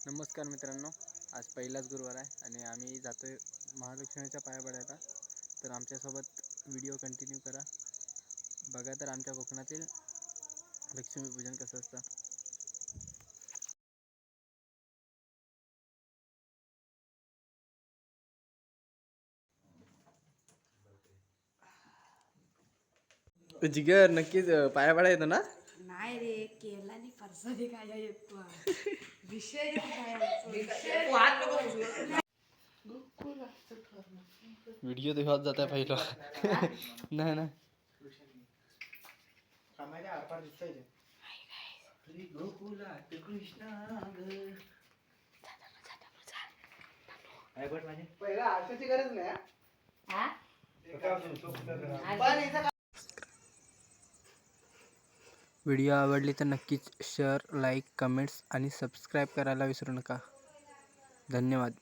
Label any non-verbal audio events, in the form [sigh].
नमस्कार मित्रांनो आज पहिलाच गुरुवार आहे आणि आम्ही जातोय महालक्ष्मीच्या पाया पडायला तर आमच्यासोबत व्हिडिओ कंटिन्यू करा. बघा तर आमच्या कोकणातील लक्ष्मीपूजन कसं असतं. जिगर नक्कीच पाया पडा येतो ना? नाही रे केला आणि परसाने काय येतो [laughs] विषय व्हिडिओ तर होत जाता पहिला. नाही ना पहिला आरशाची गरज नाही हा. व्हिडिओ आवडली तर नक्कीच शेअर लाईक कमेंट्स आणि सबस्क्राईब करायला विसरू नका. धन्यवाद.